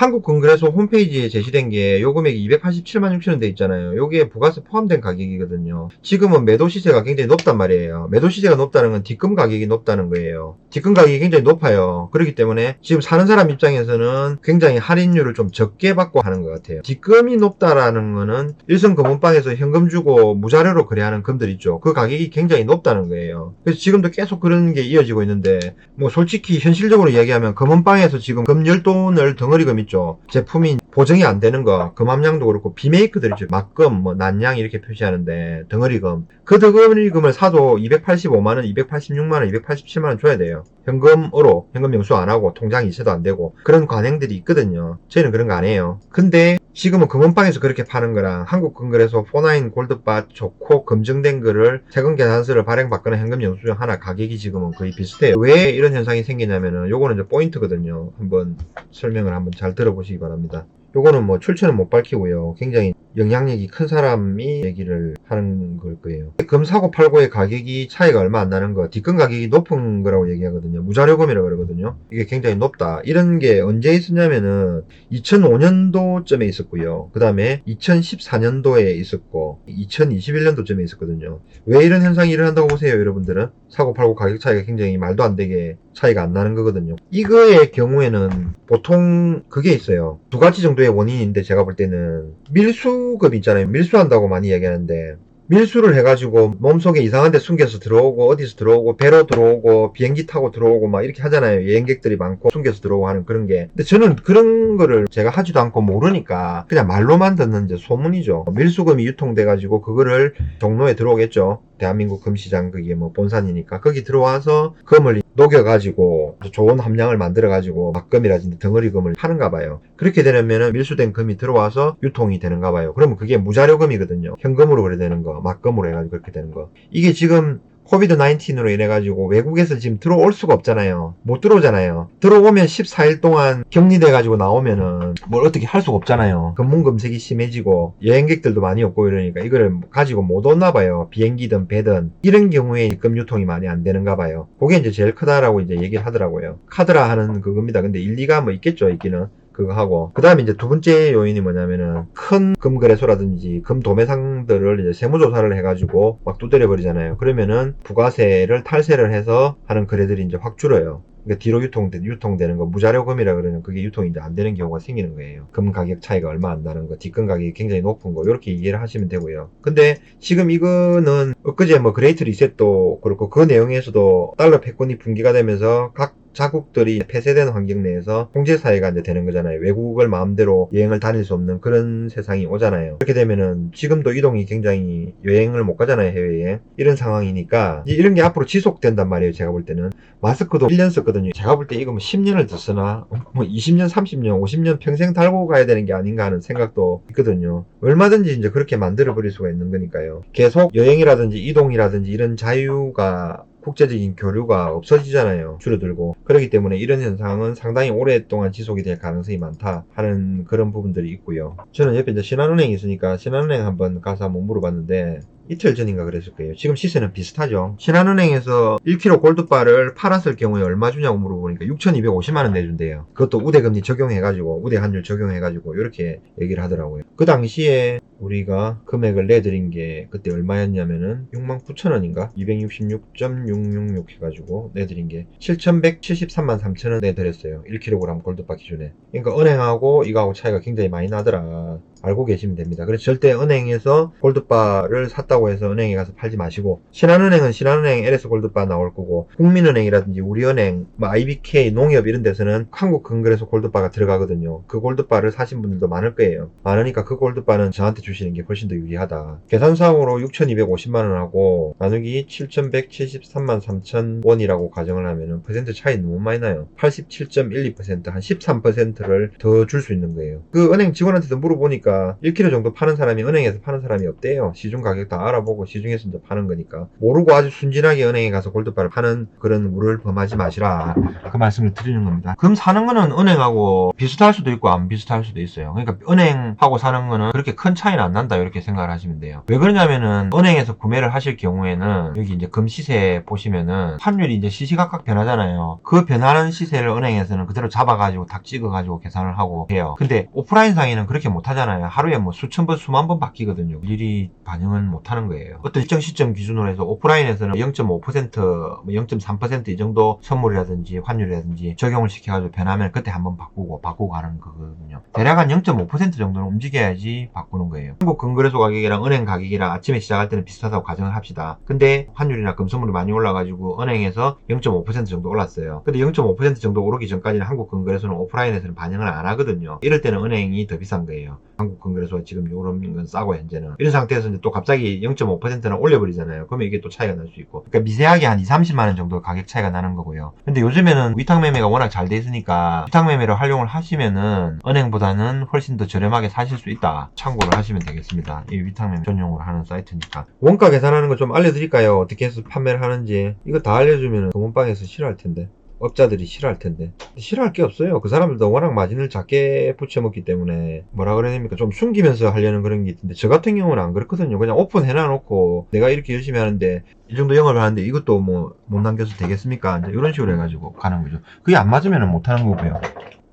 한국 건그레소 홈페이지에 제시된 게 요 금액이 287만 6천 원돼 있잖아요. 요게 부가세 포함된 가격이거든요. 지금은 매도 시세가 굉장히 높단 말이에요. 매도 시세가 높다는 건 뒷금 가격이 높다는 거예요. 뒷금 가격이 굉장히 높아요. 그렇기 때문에 지금 사는 사람 입장에서는 굉장히 할인율을 좀 적게 받고 하는 것 같아요. 뒷금이 높다라는 거는 일선 금은방에서 현금 주고 무자료로 거래하는 금들 있죠. 그 가격이 굉장히 높다는 거예요. 그래서 지금도 계속 그런 게 이어지고 있는데 뭐 솔직히 현실적으로 이야기하면 금은방에서 지금 금 열돈을 덩어리금 있죠. 제품이 보정이 안 되는 거, 금함량도 그렇고 비메이크들 있죠. 막금, 뭐 난량 이렇게 표시하는데 덩어리금. 그 덩어리금을 사도 285만 원, 286만 원, 287만 원 줘야 돼요. 현금으로 현금 영수 안 하고 통장 이체도 안 되고 그런 관행들이 있거든요. 저희는 그런 거 안 해요. 근데 지금은 금은방에서 그렇게 파는 거랑 한국금거래소 49 골드바 좋고 검증된 거를 세금 계산서를 발행받거나 현금 영수증 하나 가격이 지금은 거의 비슷해요. 왜 이런 현상이 생기냐면은 요거는 이제 포인트거든요. 한번 설명을 한번 잘 들어보시기 바랍니다. 요거는 뭐 출처는 못 밝히고요. 굉장히 영향력이 큰 사람이 얘기를 하는 걸 거예요. 금 사고 팔고의 가격이 차이가 얼마 안 나는 거, 뒷금 가격이 높은 거라고 얘기하거든요. 무자료금이라고 그러거든요. 이게 굉장히 높다. 이런 게 언제 있었냐면은 2005년도쯤에 있었고요. 그 다음에 2014년도에 있었고 2021년도쯤에 있었거든요. 왜 이런 현상이 일어난다고 보세요, 여러분들은? 사고 팔고 가격 차이가 굉장히 말도 안 되게 차이가 안 나는 거거든요. 이거의 경우에는 보통 그게 있어요. 두 가지 정도 의 원인인데 제가 볼 때는 밀수급 있잖아요. 밀수한다고 많이 얘기하는데 밀수를 해가지고 몸속에 이상한 데 숨겨서 들어오고 어디서 들어오고 배로 들어오고 비행기 타고 들어오고 막 이렇게 하잖아요. 여행객들이 많고 숨겨서 들어오고 하는 그런 게. 근데 저는 그런 거를 제가 하지도 않고 모르니까 그냥 말로만 듣는 이제 소문이죠. 밀수금이 유통돼가지고 그거를 종로에 들어오겠죠. 대한민국 금시장 그게 뭐 본산이니까 거기 들어와서 금을 녹여가지고 좋은 함량을 만들어가지고 막금이라든지 덩어리금을 파는가 봐요. 그렇게 되려면은 밀수된 금이 들어와서 유통이 되는가 봐요. 그러면 그게 무자료금이거든요. 현금으로 그래 되는 거, 막금으로 해가지고 그렇게 되는 거. 이게 지금 코비드 19으로 인해 가지고 외국에서 지금 들어올 수가 없잖아요. 못 들어오잖아요. 들어오면 14일 동안 격리돼 가지고 나오면은 뭘 어떻게 할 수가 없잖아요. 금문금색이 심해지고 여행객들도 많이 없고 이러니까 이거를 가지고 못 오나 봐요. 비행기든 배든 이런 경우에 금 유통이 많이 안 되는가 봐요. 그게 이제 제일 크다라고 이제 얘기를 하더라고요. 카드라 하는 그겁니다. 근데 일리가 뭐 있겠죠, 있기는. 그거 하고 그 다음에 이제 두 번째 요인이 뭐냐면은 큰 금거래소라든지 금 도매상들을 이제 세무조사를 해가지고 막 두드려 버리잖아요 그러면은 부가세를 탈세를 해서 하는 거래들이 이제 확 줄어요 그러니까 뒤로 유통되, 유통되는 거 무자료금이라 그러면 그게 유통이 이제 안 되는 경우가 생기는 거예요. 금 가격 차이가 얼마 안 나는 거, 뒷금 가격이 굉장히 높은 거 이렇게 이해를 하시면 되고요. 근데 지금 이거는 엊그제 뭐 그레이트 리셋도 그렇고 그 내용에서도 달러 패권이 붕괴가 되면서 각 자국들이 폐쇄된 환경 내에서 통제 사회가 이제 되는 거잖아요. 외국을 마음대로 여행을 다닐 수 없는 그런 세상이 오잖아요. 그렇게 되면은 지금도 이동이 굉장히 여행을 못 가잖아요. 해외에. 이런 상황이니까 이런 게 앞으로 지속된단 말이에요. 제가 볼 때는. 마스크도 1년 썼거든요. 제가 볼 때 이거 뭐 10년을 더 쓰나? 뭐 20년, 30년, 50년 평생 달고 가야 되는 게 아닌가 하는 생각도 있거든요. 얼마든지 이제 그렇게 만들어 버릴 수가 있는 거니까요. 계속 여행이라든지 이동이라든지 이런 자유가 국제적인 교류가 없어지잖아요. 줄어들고. 그렇기 때문에 이런 현상은 상당히 오랫동안 지속이 될 가능성이 많다 하는 그런 부분들이 있고요. 저는 옆에 이제 신한은행이 있으니까 신한은행 한번 가서 한번 물어봤는데 이틀 전인가 그랬을 거예요. 지금 시세는 비슷하죠. 신한은행에서 1kg 골드바를 팔았을 경우에 얼마 주냐고 물어보니까 6,250만원 내준대요. 그것도 우대금리 적용해가지고, 우대 환율 적용해가지고, 이렇게 얘기를 하더라고요. 그 당시에 우리가 금액을 내드린 게 그때 얼마였냐면은 69,000원인가? 266.666 해가지고 내드린 게 7,173만 3천원 내드렸어요. 1kg 골드바 기준에. 그러니까 은행하고 이거하고 차이가 굉장히 많이 나더라. 알고 계시면 됩니다. 그래서 절대 은행에서 골드바를 샀다고 해서 은행에 가서 팔지 마시고 신한은행은 신한은행 LS 골드바 나올 거고 국민은행이라든지 우리은행, 뭐 IBK, 농협 이런 데서는 한국 근거래소 골드바가 들어가거든요. 그 골드바를 사신 분들도 많을 거예요. 많으니까 그 골드바는 저한테 주시는 게 훨씬 더 유리하다. 계산상으로 6,250만 원하고 나누기 7,173만 3천 원이라고 가정을 하면은 퍼센트 차이 너무 많이 나요. 87.12%한 13%를 더 줄 수 있는 거예요. 그 은행 직원한테도 물어보니까 보니까 1kg 정도 파는 사람이 은행에서 파는 사람이 없대요. 시중 가격 다 알아보고 시중에서 이제 파는 거니까. 모르고 아주 순진하게 은행에 가서 골드바를 파는 그런 물을 범하지 마시라. 그 말씀을 드리는 겁니다. 금 사는 거는 은행하고 비슷할 수도 있고 안 비슷할 수도 있어요. 그러니까 은행하고 사는 거는 그렇게 큰 차이는 안 난다 이렇게 생각을 하시면 돼요. 왜 그러냐면은 은행에서 구매를 하실 경우에는 여기 이제 금 시세 보시면은 환율이 이제 시시각각 변하잖아요. 그 변하는 시세를 은행에서는 그대로 잡아가지고 딱 찍어가지고 계산을 하고 해요. 근데 오프라인 상에는 그렇게 못 하잖아요. 하루에 뭐 수천 번, 수만 번 바뀌거든요. 일일이 반영은 못 하는 거예요. 어떤 일정 시점 기준으로 해서 오프라인에서는 0.5%, 뭐 0.3%이 정도 선물이라든지 환율이라든지 적용을 시켜가지고 변하면 그때 한번 바꾸고 바꾸고 하는 거거든요. 대략 한 0.5% 정도는 움직여야지 바꾸는 거예요. 한국 근거래소 가격이랑 은행 가격이랑 아침에 시작할 때는 비슷하다고 가정을 합시다. 근데 환율이나 금선물이 많이 올라가지고 은행에서 0.5% 정도 올랐어요. 근데 0.5% 정도 오르기 전까지는 한국 근거래소는 오프라인에서는 반영을 안 하거든요. 이럴 때는 은행이 더 비싼 거예요. 한국 근거래소가 지금 이런 건 싸고 현재는 이런 상태에서 이제 또 갑자기 0.5%나 올려버리잖아요. 그러면 이게 또 차이가 날 수 있고 그러니까 미세하게 한 2, 30만 원 정도 가격 차이가 나는 거고요. 근데 요즘에는 위탁 매매가 워낙 잘 돼 있으니까 위탁 매매를 활용을 하시면은 은행보다는 훨씬 더 저렴하게 사실 수 있다. 참고를 하시면 되겠습니다. 이 위탁 매매 전용으로 하는 사이트니까 원가 계산하는 거 좀 알려드릴까요? 어떻게 해서 판매를 하는지 이거 다 알려주면 금은방에서 싫어할 텐데. 업자들이 싫어할 텐데. 싫어할 게 없어요. 그 사람들도 워낙 마진을 작게 붙여먹기 때문에 뭐라 그래야 됩니까? 좀 숨기면서 하려는 그런 게 있는데 저 같은 경우는 안 그렇거든요. 그냥 오픈해놔 놓고 내가 이렇게 열심히 하는데 이 정도 영업을 하는데 이것도 뭐 못 남겨서 되겠습니까? 이런 식으로 해가지고 가는 거죠. 그게 안 맞으면 못 하는 거고요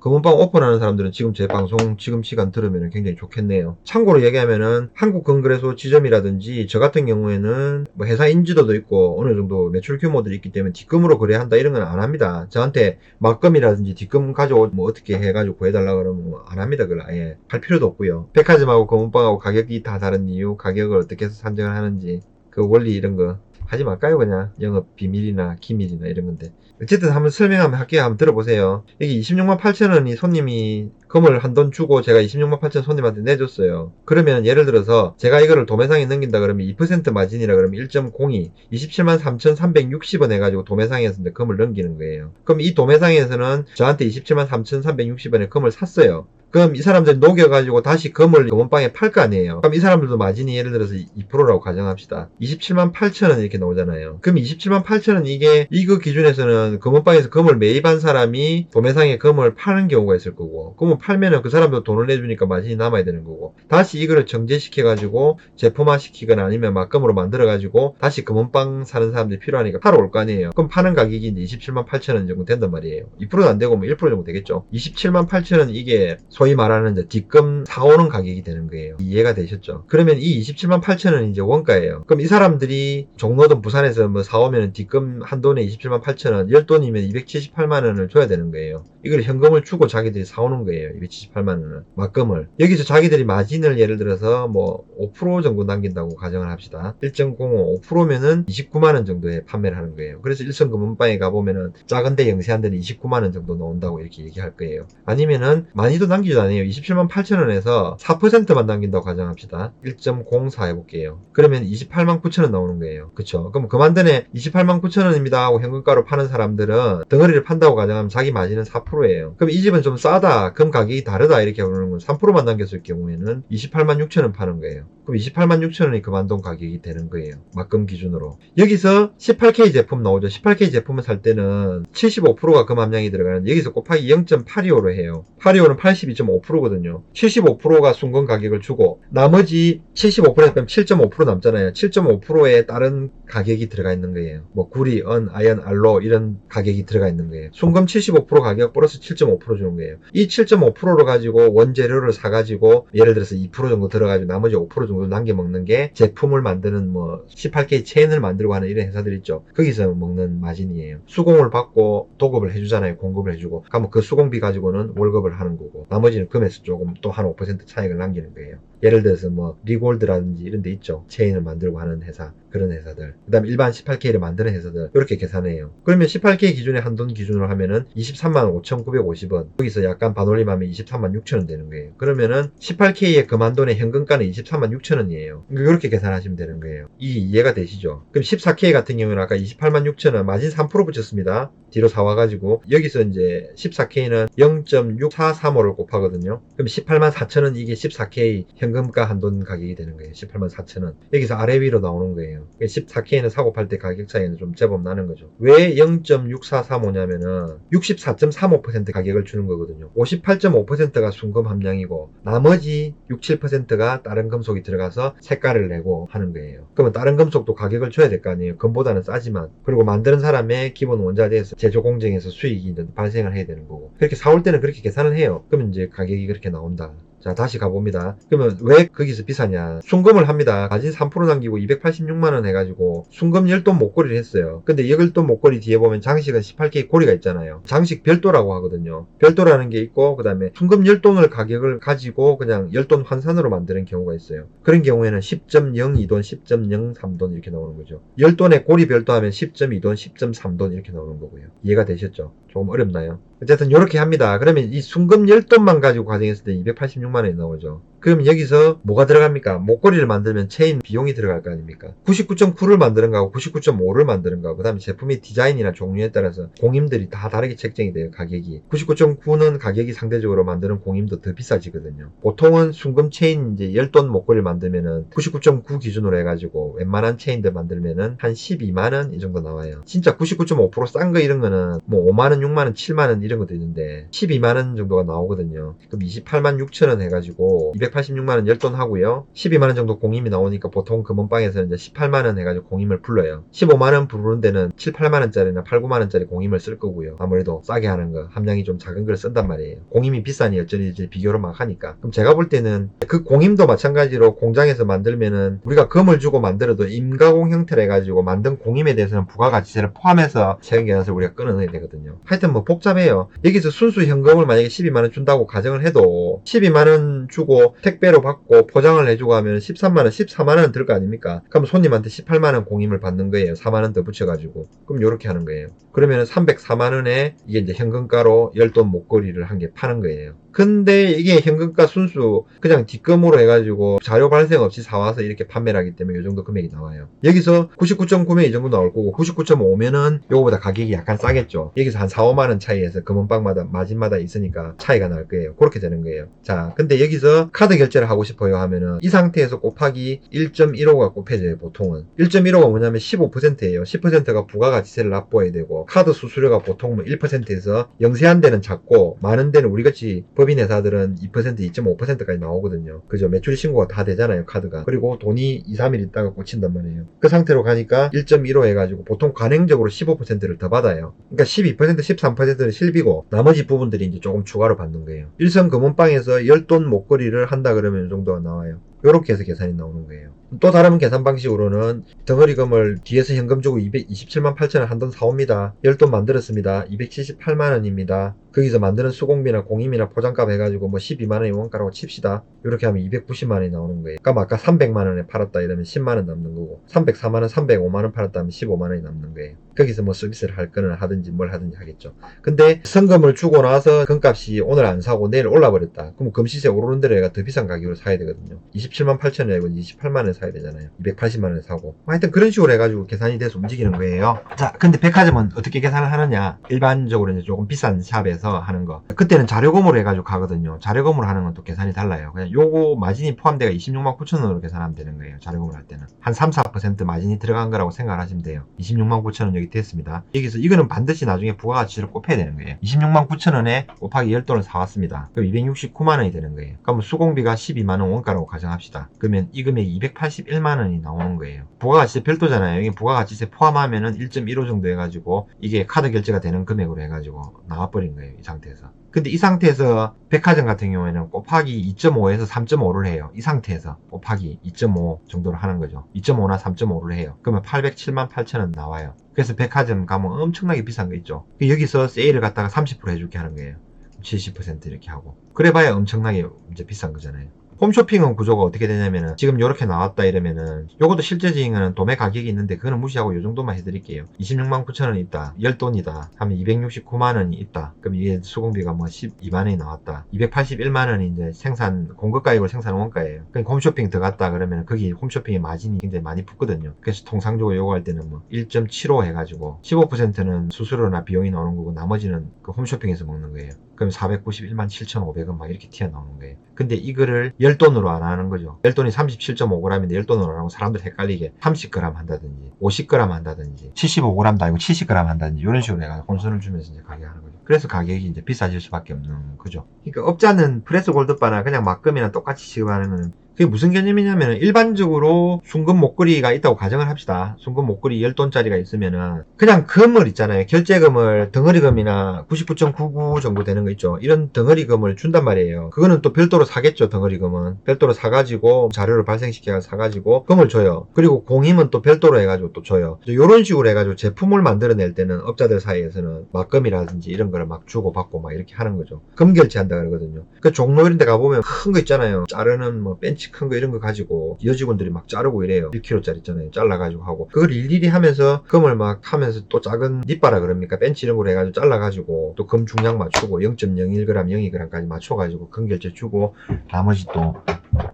금은방 오픈하는 사람들은 지금 제 방송 지금 시간 들으면 굉장히 좋겠네요. 참고로 얘기하면은 한국 근거래소 지점이라든지 저 같은 경우에는 뭐 회사 인지도도 있고 어느 정도 매출 규모들이 있기 때문에 뒷금으로 거래한다 이런 건 안 합니다. 저한테 막금이라든지 뒷금 가져오 뭐 어떻게 해가지고 구해달라 그러면 뭐안 합니다. 그걸 아예 할 필요도 없고요. 백화점하고 금은방하고 가격이 다 다른 이유, 가격을 어떻게 해서 산정을 하는지 그 원리 이런 거 하지 말까요? 그냥 영업 비밀이나 기밀이나 이런 건데. 어쨌든 한번 설명하면 할게요. 한번 들어보세요. 여기 26만 8천 원이 손님이 금을 한 돈 주고 제가 26만 8천 손님한테 내줬어요. 그러면 예를 들어서 제가 이거를 도매상에 넘긴다 그러면 2% 마진이라 그러면 1.02 27만 3,360원 해가지고 도매상에서 금을 넘기는 거예요. 그럼 이 도매상에서는 저한테 27만 3,360원에 금을 샀어요 그럼 이 사람들이 녹여가지고 다시 금을 금은방에 팔 거 아니에요. 그럼 이 사람들도 마진이 예를 들어서 2%라고 가정합시다. 27만 8천 원 이렇게 나오잖아요. 그럼 27만 8천 원 이게 이거 기준에서는 금은방에서 금을 매입한 사람이 도매상에 금을 파는 경우가 있을 거고 금을 팔면은 그 사람도 돈을 내주니까 마진이 남아야 되는 거고 다시 이거를 정제시켜가지고 제품화 시키거나 아니면 막금으로 만들어가지고 다시 금은방 사는 사람들이 필요하니까 팔아 올거 아니에요. 그럼 파는 가격이 이제 27만 8천 원 정도 된단 말이에요. 2%도 안 되고 뭐 1% 정도 되겠죠. 27만 8천 원 이게 소위 말하는 이제 뒷금 사오는 가격이 되는 거예요. 이해가 되셨죠? 그러면 이 27만 8천 원이 이제 원가예요. 그럼 이 사람들이 종로든 부산에서 뭐 사오면 뒷금 한 돈에 27만 8천 원, 10돈이면 278만 원을 줘야 되는 거예요. 이걸 현금을 주고 자기들이 사오는 거예요. 278만 원을. 막금을. 여기서 자기들이 마진을 예를 들어서 뭐 5% 정도 남긴다고 가정을 합시다. 1.05, 5%면은 29만 원 정도에 판매를 하는 거예요. 그래서 일선 금은방에 가보면은 작은데 영세한 데는 29만 원 정도 나온다고 이렇게 얘기할 거예요. 아니면은 많이도 남기 지도 않아요. 27만 8천 원에서 4%만 남긴다고 가정합시다. 1.04 해볼게요. 그러면 28만 9천 원 나오는 거예요. 그쵸? 그럼 그만전에 28만 9천 원입니다 하고 현금가로 파는 사람들은 덩어리를 판다고 가정하면 자기 마진은 4%예요. 그럼 이 집은 좀 싸다. 금 가격이 다르다. 이렇게 그러는 건 3%만 남겼을 경우에는 28만 6천 원 파는 거예요. 그럼 28만 6천 원이 그만돈 가격이 되는 거예요. 막금 기준으로. 여기서 18K 제품 나오죠. 18K 제품을 살 때는 75%가 금 함량이 들어가는 여기서 곱하기 0.825로 해요. 825는 82.5%거든요. 75%가 순금 가격을 주고 나머지 75%에 빼면 7.5% 남잖아요. 7.5%에 다른 가격이 들어가 있는 거예요. 뭐 구리, 은, 아연, 알로 이런 가격이 들어가 있는 거예요. 순금 75% 가격 플러스 7.5% 주는 거예요. 이 7.5%로 가지고 원재료를 사가지고 예를 들어서 2% 정도 들어가지고 나머지 5% 정도 남겨 먹는 게 제품을 만드는 뭐 18K 체인을 만들고 하는 이런 회사들 있죠. 거기서 먹는 마진이에요. 수공을 받고 도급을 해주잖아요. 공급을 해주고. 그러면 그 수공비 가지고는 월급을 하는 거고 나머지 는 금에서 조금 또 한 5% 차익을 남기는 거예요. 예를 들어서 뭐 리골드라든지 이런 데 있죠. 체인을 만들고 하는 회사 그런 회사들 그 다음 일반 18K를 만드는 회사들 이렇게 계산해요. 그러면 18K 기준에 한돈 기준으로 하면은 23만 5,950원 여기서 약간 반올림하면 23만 6천원 되는 거예요. 그러면은 18K의 그만돈의 현금가는 23만 6천원이에요. 이렇게 계산하시면 되는 거예요. 이 이해가 되시죠? 그럼 14K 같은 경우는 아까 28만 6천원 마진 3% 붙였습니다. 뒤로 사와가지고 여기서 이제 14K는 0.6435를 곱하거든요. 그럼 18만 4천원 이게 14K 현금가 한돈 가격이 되는 거예요. 18만 4천원. 여기서 아래 위로 나오는 거예요. 거예요. 14K는 사고 팔 때 가격 차이는 좀 제법 나는 거죠. 왜 0.6435냐면은 64.35% 가격을 주는 거거든요. 58.5%가 순금 함량이고 나머지 6, 7%가 다른 금속이 들어가서 색깔을 내고 하는 거예요. 그러면 다른 금속도 가격을 줘야 될 거 아니에요. 금보다는 싸지만. 그리고 만드는 사람의 기본 원자재에서 제조 공정에서 수익이 발생을 해야 되는 거고. 그렇게 사올 때는 그렇게 계산을 해요. 그러면 이제 가격이 그렇게 나온다. 자, 다시 가봅니다. 그러면 왜 거기서 비싸냐? 순금을 합니다. 가진 3% 남기고 286만원 해가지고 순금 10돈 목걸이를 했어요. 근데 10돈 목걸이 뒤에 보면 장식은 18K 고리가 있잖아요. 장식 별도라고 하거든요. 별도라는 게 있고, 그 다음에 순금 10돈을 가격을 가지고 그냥 10돈 환산으로 만드는 경우가 있어요. 그런 경우에는 10.02돈, 10.03돈 이렇게 나오는 거죠. 10돈에 고리 별도하면 10.2돈, 10.3돈 이렇게 나오는 거고요. 이해가 되셨죠? 조금 어렵나요? 어쨌든 이렇게 합니다. 그러면 이 순금 10돈만 가지고 가정했을 때 286만원이 나오죠. 그럼 여기서 뭐가 들어갑니까? 목걸이를 만들면 체인 비용이 들어갈 거 아닙니까? 99.9를 만드는 거하고 99.5를 만드는 거하고 그 다음에 제품의 디자인이나 종류에 따라서 공임들이 다 다르게 책정이 돼요. 가격이. 99.9는 가격이 상대적으로 만드는 공임도 더 비싸지거든요. 보통은 순금 체인 이제 10돈 목걸이를 만들면은 99.9 기준으로 해가지고 웬만한 체인들 만들면은 한 12만원 이 정도 나와요. 진짜 99.5%싼 거 이런 거는 뭐 5만원, 6만원, 7만원 이런 것도 있는데 12만원 정도가 나오거든요. 그럼 28만 6천원 해가지고 286만원 10돈 하고요. 12만원 정도 공임이 나오니까 보통 금은방에서는 이제 18만원 해가지고 공임을 불러요. 15만원 부르는 데는 7, 8만원짜리나 8, 9만원짜리 공임을 쓸 거고요. 아무래도 싸게 하는 거, 함량이 좀 작은 걸 쓴단 말이에요. 공임이 여전히 이제 비교를 막 하니까. 그럼 제가 볼 때는 그 공임도 마찬가지로 공장에서 만들면은 우리가 금을 주고 만들어도 임가공 형태로 해가지고 만든 공임에 대해서는 부가가치세를 포함해서 세금계산서 우리가 끊어내야 되거든요. 하여튼 뭐 복잡해요. 여기서 순수 현금을 만약에 12만원 준다고 가정을 해도 12만원 주고 택배로 받고 포장을 해주고 하면 13만원, 14만원 들 거 아닙니까? 그럼 손님한테 18만원 공임을 받는 거예요. 4만원 더 붙여가지고. 그럼 이렇게 하는 거예요. 그러면 304만원에 이게 이제 현금가로 10돈 목걸이를 한 개 파는 거예요. 근데 이게 현금가 순수 그냥 뒷금으로 해가지고 자료 발생 없이 사와서 이렇게 판매를 하기 때문에 이 정도 금액이 나와요. 여기서 99.9면 이 정도 나올 거고 99.5면은 요거보다 가격이 약간 싸겠죠. 여기서 한 4, 5만원 차이에서 금은방마다 마진마다 있으니까 차이가 날 거예요. 그렇게 되는 거예요. 자, 근데 여기서 카드 결제를 하고 싶어요 하면은 이 상태에서 곱하기 1.15가 곱해져요. 보통은 1.15가 뭐냐면 15%예요. 10%가 부가가치세를 납부해야 되고 카드 수수료가 보통 뭐 1%에서 영세한 데는 작고 많은 데는 우리같이 법인 회사들은 2% 2.5%까지 나오거든요. 그죠? 매출 신고가 다 되잖아요, 카드가. 그리고 돈이 2, 3일 있다가 꽂힌단 말이에요. 그 상태로 가니까 1.15 해가지고 보통 관행적으로 15%를 더 받아요. 그러니까 12%, 13%는 실비고 나머지 부분들이 이제 조금 추가로 받는 거예요. 일선 금은방에서 10돈 목걸이를 한다 그러면 이 정도가 나와요. 요렇게 해서 계산이 나오는 거예요. 또 다른 계산 방식으로는 덩어리금을 뒤에서 현금 주고 227만 8천원 한 돈 사옵니다. 10돈 만들었습니다. 278만원입니다. 거기서 만드는 수공비나 공임이나 포장값 해가지고 뭐 12만원이 원가라고 칩시다. 이렇게 하면 290만원이 나오는 거예요. 그럼 아까 300만원에 팔았다 이러면 10만원 남는 거고 304만원, 305만원 팔았다 하면 15만원이 남는 거예요. 거기서 뭐 서비스를 할 거는 하든지 뭘 하든지 하겠죠. 근데 성금을 주고 나서 금값이 오늘 안 사고 내일 올라 버렸다. 그럼 금시세 오르는 대로 얘가 더 비싼 가격으로 사야 되거든요. 27만 8천원에 이건 28만 원에 사야 되잖아요. 280만 원에 사고. 하여튼 그런 식으로 해가지고 계산이 돼서 움직이는 거예요. 자, 근데 백화점은 어떻게 계산을 하느냐? 일반적으로 이제 조금 비싼 샵에서 하는 거. 그때는 자료금으로 해가지고 가거든요. 자료금으로 하는 건 또 계산이 달라요. 그냥 요거 마진이 포함돼가 26만 9천 원으로 계산하면 되는 거예요. 자료금을 할 때는. 한 3, 4% 마진이 들어간 거라고 생각을 하시면 돼요. 26만 9천 원 여기 됐습니다. 여기서 이거는 반드시 나중에 부가가치를 곱해야 되는 거예요. 26만 9천 원에 곱하기 10돈을 사왔습니다. 그럼 269만 원이 되는 거예요. 그럼 수공비가 12만 원 원가라고 가정합시다. 그러면 이 금액이 281만 원이 나오는 거예요. 부가가치세 별도잖아요. 이게 부가가치세 포함하면은 1.15 정도 해가지고 이게 카드 결제가 되는 금액으로 해가지고 나와버린 거예요. 이 상태에서. 근데 이 상태에서 백화점 같은 경우에는 곱하기 2.5에서 3.5를 해요. 이 상태에서 곱하기 2.5 정도를 하는 거죠. 2.5나 3.5를 해요. 그러면 807만 8천원 나와요. 그래서 백화점 가면 엄청나게 비싼 거 있죠. 여기서 세일을 갖다가 30% 해줄게 하는 거예요. 70% 이렇게 하고. 그래봐야 엄청나게 이제 비싼 거잖아요. 홈쇼핑은 구조가 어떻게 되냐면은 지금 이렇게 나왔다 이러면은 요것도 실제적인 도매 가격이 있는데 그거는 무시하고 요 정도만 해드릴게요. 26만 9천원 있다. 10돈이다. 하면 269만원이 있다. 그럼 이게 수공비가 뭐 12만원이 나왔다. 281만원이 이제 생산 공급가액으로 생산 원가예요. 그러니까 홈쇼핑 들어갔다 그러면 거기 홈쇼핑의 마진이 굉장히 많이 붙거든요. 그래서 통상적으로 요거 할 때는 뭐 1.75 해가지고 15%는 수수료나 비용이 나오는 거고 나머지는 그 홈쇼핑에서 먹는 거예요. 그럼 491만 7,500원 막 이렇게 튀어나오는 거예요. 근데 이거를 열돈으로 안 하는 거죠. 열돈이 37.5g인데 열돈으로 안 하고 사람들 헷갈리게 30g 한다든지 50g 한다든지 75g도 아니고 70g 한다든지 이런 식으로 해가지고 혼선을 주면서 이제 가격하는 거죠. 그래서 가격이 이제 비싸질 수밖에 없는 거죠. 그러니까 업자는 프레스 골드바나 그냥 막금이나 똑같이 지급하는 거는 그게 무슨 개념이냐면 일반적으로 순금 목걸이가 있다고 가정을 합시다. 순금 목걸이 10돈짜리가 있으면은 그냥 금을 있잖아요. 결제금을 덩어리금이나 99.99 정도 되는 거 있죠. 이런 덩어리금을 준단 말이에요. 그거는 또 별도로 사겠죠. 덩어리금은. 별도로 사가지고 자료를 발생시켜서 사가지고 금을 줘요. 그리고 공임은 또 별도로 해가지고 또 줘요. 이런 식으로 해가지고 제품을 만들어낼 때는 업자들 사이에서는 막금이라든지 이런 거를 막 주고 받고 막 이렇게 하는 거죠. 금 결제한다 그러거든요. 그 종로 이런 데 가보면 큰 거 있잖아요. 자르는 뭐 벤치 큰 거 이런 거 가지고 여직원들이 막 자르고 이래요. 1kg짜리 있잖아요. 잘라가지고 하고. 그걸 일일이 하면서 금을 막 하면서 또 작은 니바라 그럽니까? 벤치 이런 거로 해가지고 잘라가지고 또 금 중량 맞추고 0.01g, 02g까지 맞춰가지고 금 결제 주고 나머지 또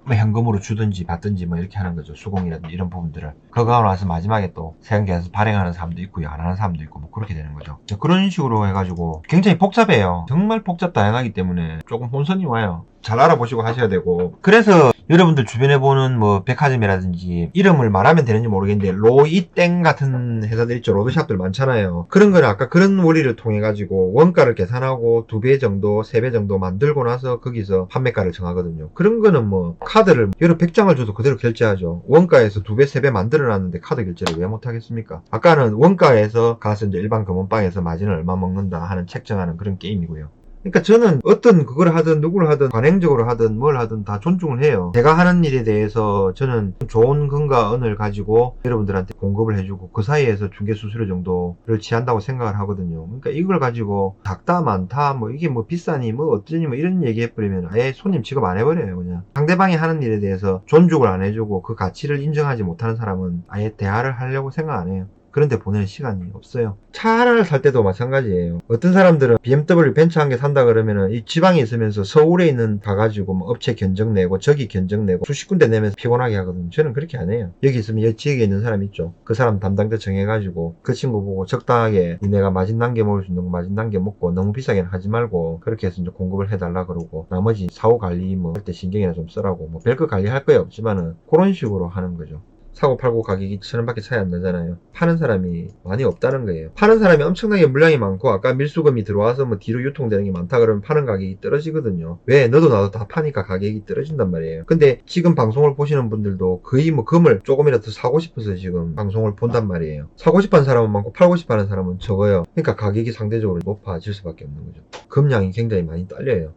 뭐 현금으로 주든지 받든지 뭐 이렇게 하는 거죠. 수공이라든지 이런 부분들을. 그거 하고 나서 마지막에 또 세금계에서 발행하는 사람도 있고요. 안 하는 사람도 있고 뭐 그렇게 되는 거죠. 그런 식으로 해가지고 굉장히 복잡해요. 정말 복잡 다양하기 때문에 조금 혼선이 와요. 잘 알아보시고 하셔야 되고. 그래서 여러분들 주변에 보는 뭐 백화점이라든지 이름을 말하면 되는지 모르겠는데 로이땡 같은 회사들 있죠. 로드샵들 많잖아요. 그런 거는 아까 그런 원리를 통해 가지고 원가를 계산하고 두 배 정도, 세 배 정도 만들고 나서 거기서 판매가를 정하거든요. 그런 거는 뭐 카드를 여러 100장을 줘도 그대로 결제하죠. 원가에서 두 배, 세배 만들어 놨는데 카드 결제를 왜 못 하겠습니까? 아까는 원가에서 가서 이제 일반 금은방에서 마진을 얼마 먹는다 하는 책정하는 그런 게임이고요. 그러니까 저는 어떤 그걸 하든 누구를 하든 관행적으로 하든 뭘 하든 다 존중을 해요. 제가 하는 일에 대해서 저는 좋은 근과 은을 가지고 여러분들한테 공급을 해주고 그 사이에서 중개 수수료 정도를 취한다고 생각을 하거든요. 그러니까 이걸 가지고 작다 많다 뭐 이게 뭐 비싸니 뭐 어쩌니 뭐 이런 얘기 해버리면 아예 손님 취급 안 해버려요 그냥. 상대방이 하는 일에 대해서 존중을 안 해주고 그 가치를 인정하지 못하는 사람은 아예 대화를 하려고 생각 안 해요. 그런 데 보내는 시간이 없어요. 차 하나를 살 때도 마찬가지예요. 어떤 사람들은 BMW 벤츠 한 개 산다 그러면은 이 지방에 있으면서 서울에 있는 가가지고 뭐 업체 견적 내고 저기 견적 내고 수십 군데 내면서 피곤하게 하거든요. 저는 그렇게 안 해요. 여기 있으면 여 지역에 있는 사람 있죠. 그 사람 담당자 정해가지고 그 친구 보고 적당하게 니네가 마진 단계 먹을 수 있는 거 마진 단계 먹고 너무 비싸게는 하지 말고 그렇게 해서 이제 공급을 해달라 그러고 나머지 사후 관리 뭐 할 때 신경이나 좀 쓰라고 뭐 별거 관리할 거야 없지만은 그런 식으로 하는 거죠. 사고 팔고 가격이 천 원밖에 차이 안 나잖아요. 파는 사람이 많이 없다는 거예요. 파는 사람이 엄청나게 물량이 많고 아까 밀수금이 들어와서 뭐 뒤로 유통되는 게 많다 그러면 파는 가격이 떨어지거든요. 왜? 너도 나도 다 파니까 가격이 떨어진단 말이에요. 근데 지금 방송을 보시는 분들도 거의 뭐 금을 조금이라도 사고 싶어서 지금 방송을 본단 말이에요. 사고 싶어 하는 사람은 많고 팔고 싶어 하는 사람은 적어요. 그러니까 가격이 상대적으로 높아질 수밖에 없는 거죠. 금량이 굉장히 많이 딸려요.